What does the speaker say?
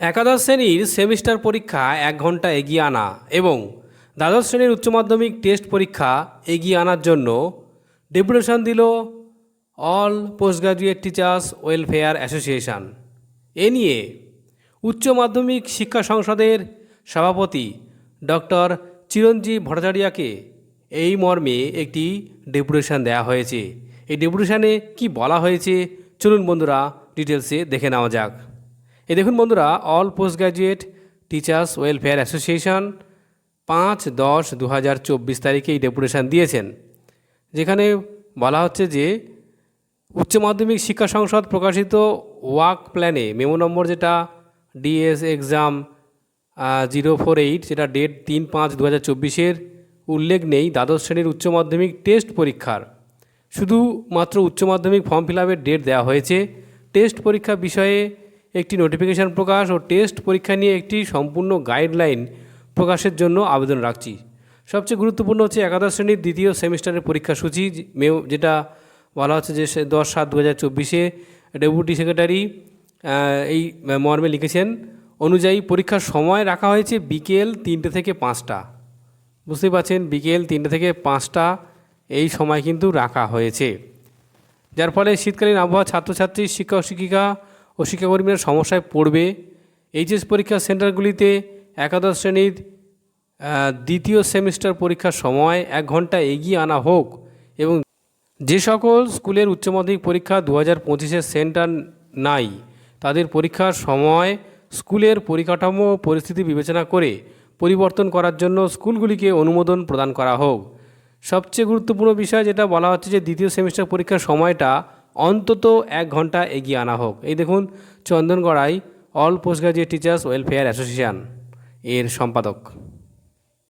একাদশ শ্রেণির সেমিস্টার পরীক্ষা এক ঘণ্টা এগিয়ে আনা এবং দ্বাদশ শ্রেণির উচ্চ মাধ্যমিক টেস্ট পরীক্ষা এগিয়ে আনার জন্য ডেপুটেশন দিল all post graduate teachers welfare association. এ নিয়ে উচ্চ মাধ্যমিক শিক্ষা সংসদের সভাপতি ডক্টর চিরঞ্জীব ভট্টাচার্যকে এই মর্মে একটি ডেপুটেশন দেওয়া হয়েছে। এই ডেপুটেশনে কি বলা হয়েছে, চলুন বন্ধুরা ডিটেলসে দেখে নেওয়া যাক। এই দেখুন বন্ধুরা all post graduate teachers welfare association পাঁচ দশ দু হাজার চব্বিশ তারিখে এই ডেপুটেশন দিয়েছেন। যেখানে বলা হচ্ছে যে, উচ্চ মাধ্যমিক শিক্ষা সংসদ প্রকাশিত ওয়ার্ক প্ল্যানে মেমো নম্বর যেটা DS exam zero four eight যেটা ডেট তিন পাঁচ দু হাজার চব্বিশের উল্লেখ নেই, দ্বাদশ শ্রেণির উচ্চ মাধ্যমিক টেস্ট পরীক্ষার। শুধুমাত্র উচ্চ মাধ্যমিক ফর্ম ফিল আপের ডেট দেওয়া হয়েছে। টেস্ট পরীক্ষা বিষয়ে একটি নোটিফিকেশন প্রকাশ ও টেস্ট পরীক্ষা নিয়ে একটি সম্পূর্ণ গাইডলাইন প্রকাশের জন্য আবেদন রাখছি। সবচেয়ে গুরুত্বপূর্ণ হচ্ছে একাদশ শ্রেণির দ্বিতীয় সেমিস্টারের পরীক্ষা সূচি, মেও যেটা বলা হচ্ছে যে দশ সাত দু হাজার চব্বিশে ডেপুটি সেক্রেটারি এই মর্মে লিখেছেন, অনুযায়ী পরীক্ষার সময় রাখা হয়েছে বিকেল তিনটে থেকে পাঁচটা। বুঝতেই পারছেন, বিকেল তিনটে থেকে পাঁচটা এই সময় কিন্তু রাখা হয়েছে। যার ফলে শীতকালীন আবহাওয়া ছাত্রছাত্রী, শিক্ষক, শিক্ষিকা ও শিক্ষাকর্মীরা সমস্যায় পড়বে। এইচএস পরীক্ষা সেন্টারগুলিতে একাদশ শ্রেণির দ্বিতীয় সেমিস্টার পরীক্ষার সময় এক ঘণ্টা এগিয়ে আনা হোক এবং যে সকল স্কুলের উচ্চ মাধ্যমিক পরীক্ষা দু হাজার পঁচিশের সেন্টার নাই, তাদের পরীক্ষার সময় স্কুলের পরিকাঠামো পরিস্থিতি বিবেচনা করে পরিবর্তন করার জন্য স্কুলগুলিকে অনুমোদন প্রদান করা হোক। সবচেয়ে গুরুত্বপূর্ণ বিষয় যেটা বলা হচ্ছে যে দ্বিতীয় সেমিস্টার পরীক্ষার সময়টা অন্তত এক ঘণ্টা এগিয়ে আনা হোক। এই দেখুন চন্দনগড়াই all post graduate teachers welfare association, এর সম্পাদক।